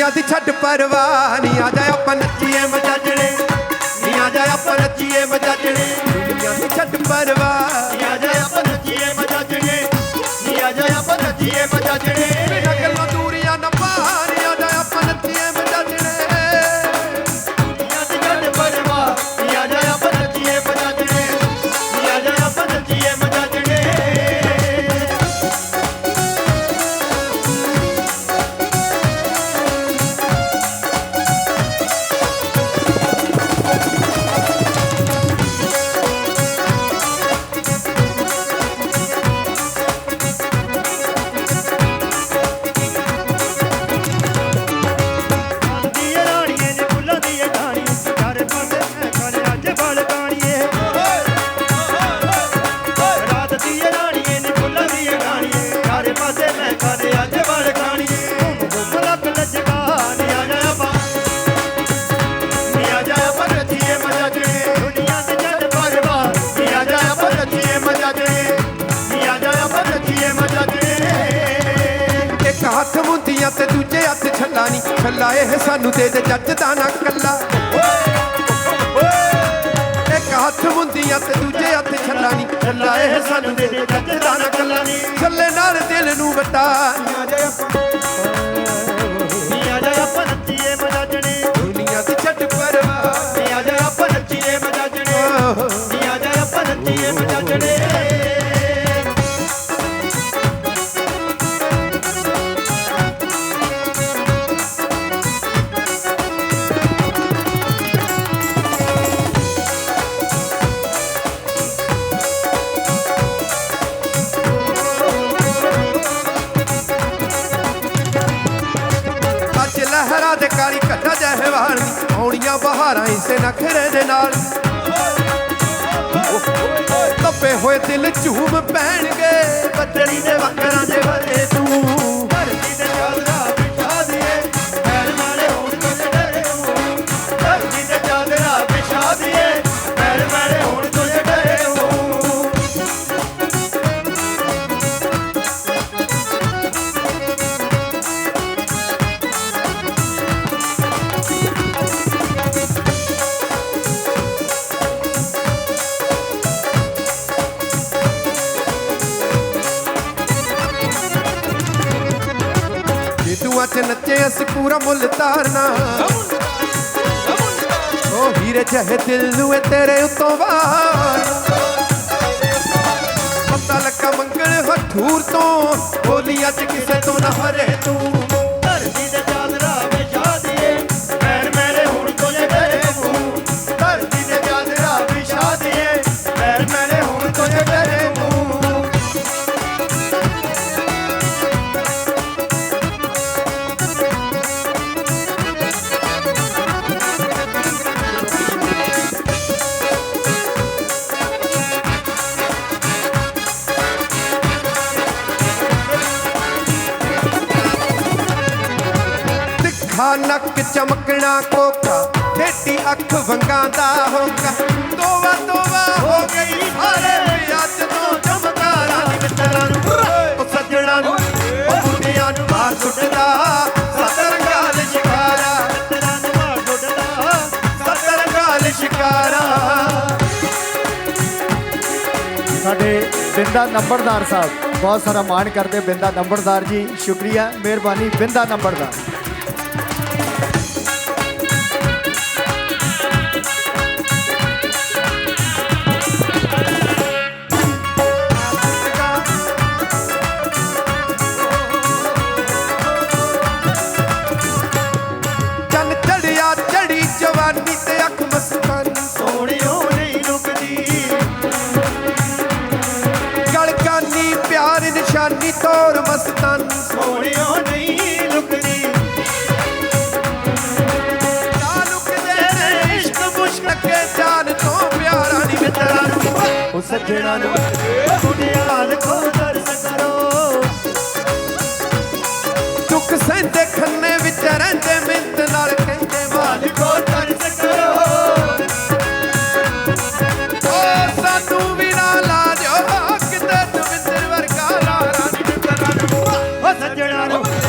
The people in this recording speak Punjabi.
ਦੁਨੀਆ ਦੀ ਛੱਡ ਪਰਵਾਹ ਨੀ ਆ ਜਾ ਆਪਾਂ ਨੱਚੀਏ ਮਜਾਜਣੇ, ਨੀ ਆ ਜਾ ਆਪਾਂ ਨੱਚੀਏ ਮਜਾਜਣੇ। ਦੁਨੀਆ ਦੀ ਛੱਡ ਪਰਵਾਹ ਹੱਥ ਮੁੰਦੀਆਂ ਤੇ ਦੂਜੇ ਹੱਥ ਛੱਲਾ ਨੀ। ਛੱਲਾ ਇਹ ਸਾਨੂੰ ਦੇ ਦੇ ਜੱਜ ਦਾ ਨਾ ਕੱਲਾ। ਇੱਕ ਹੱਥ ਮੁੰਦੀਆਂ ਤੇ ਦੂਜੇ ਹੱਥ ਛੱਲਾ ਨੀ। ਛੱਲਾ ਇਹ ਸਾਨੂੰ ਦੇ ਦੇ ਜੱਜ ਦਾ ਨਾ ਨਾਲ ਦਿਲ ਨੂੰ ਵਟਾ ਆ ਜਾ ਆਪਾਂ। ਨੀ ਆ ਜਾ ਆਪਾਂ ਨੱਚੀਏ ਮਜਾਜਣੇ। ਦੁਨੀਆ ਦੀ ਛੱਡ ਪਰਵਾਹ। ਨੀ ਆ ਜਾ ਆਪਾਂ ਨੱਚੀਏ ਮਜਾਜਣੇ। ਨੀ ਆ ਜਾ ਆਪਾਂ ਨੱਚੀਏ ਮਜਾਜਣੇ। ਲਹਿਰਾ ਦੇ ਕਾਲੀ ਕੱਟਾ ਜਹਵਾਨ ਨੀ ਆਉਣੀਆਂ ਬਹਾਰਾਂ ਇਸੇ ਨਖਰੇ ਦੇ ਨਾਲ। ਤੱਪੇ ਹੋਏ ਦਿਲ ਝੂਮ ਪੈਣਗੇ। ਬੱਦਲੀ ਦੇ ਵਕਰਾਂ ਦੇ ਵਰੇ ਤੂੰ। ਧਰਤੀ ਤੇ ਚਾਦਰਾ ਜੇ ਤੂੰ ਅੱਜ ਨੱਚੇ ਅਸੀਂ ਪੂਰਾ ਮੁੱਲ ਤਾਰਨਾ ਉਹ ਹੀਰੇ ਚਾਹੇ ਦਿਲ ਨੂੰ ਇਹ ਤੇਰੇ ਉਤੋਂ ਵਾਰ। ਪਤਾ ਲੱਗਾ ਮੰਗਣ ਹਠੂਰ ਤੋਂ ਬੋਲੀ ਅੱਜ ਕਿਸੇ ਤੋਂ ਨਾ ਹਰੇ ਤੂੰ। ਨੱਕ ਚਮਕਣਾ ਕੋਕਾ ਠੇਟੀ ਅੱਖ ਵੰਗਾਂ ਦਾ ਹੋਕਾ। ਤੋਵਾ ਤੋਵਾ ਹੋ ਗਈ ਹਾਰੇ ਅੱਜ ਤੋਂ ਚਮਕਾਰਾਂ ਦੀ ਮਿੱਤਰਾਂ ਨੂੰ, ਉਹ ਸੱਜਣਾ ਨੂੰ, ਉਹ ਮੁੰਡਿਆਂ ਨੂੰ ਮਾਰ ਸੁੱਟਦਾ। ਸਤਰ ਸ਼ਿਕਾਰਾ ਤੇਰਾ ਨਵਾ ਡੋਡਦਾ ਸਤਰ ਗਾਲ ਸ਼ਿਕਾਰਾ। ਸਾਡੇ ਬਿੰਦਾ ਨੰਬਰਦਾਰ ਸਾਹਿਬ, ਬਹੁਤ ਸਾਰਾ ਮਾਣ ਕਰਦੇ ਬਿੰਦਾ ਨੰਬਰਦਾਰ ਜੀ। ਸ਼ੁਕਰੀਆ, ਮਿਹਰਬਾਨੀ ਬਿੰਦਾ ਨੰਬਰਦਾਰ। ਨਿਸ਼ਾਨੀ ਤੋਰ ਮਸਤਾਨੀ। ਸੋਹਣਿਓ ਨਹੀਂ ਲੁਕਦੀ। ਤਾਲੁਕ ਦੇ ਇਸ਼ਕ ਮੁਸ਼ਕ ਕੇ ਜਾਨ ਤੋਂ ਪਿਆਰਾ ਨਹੀਂ ਮਿੱਤਰਾਂ ਨੂੰ। ਉਹ ਸੱਜਣਾ ਨੂੰ। One.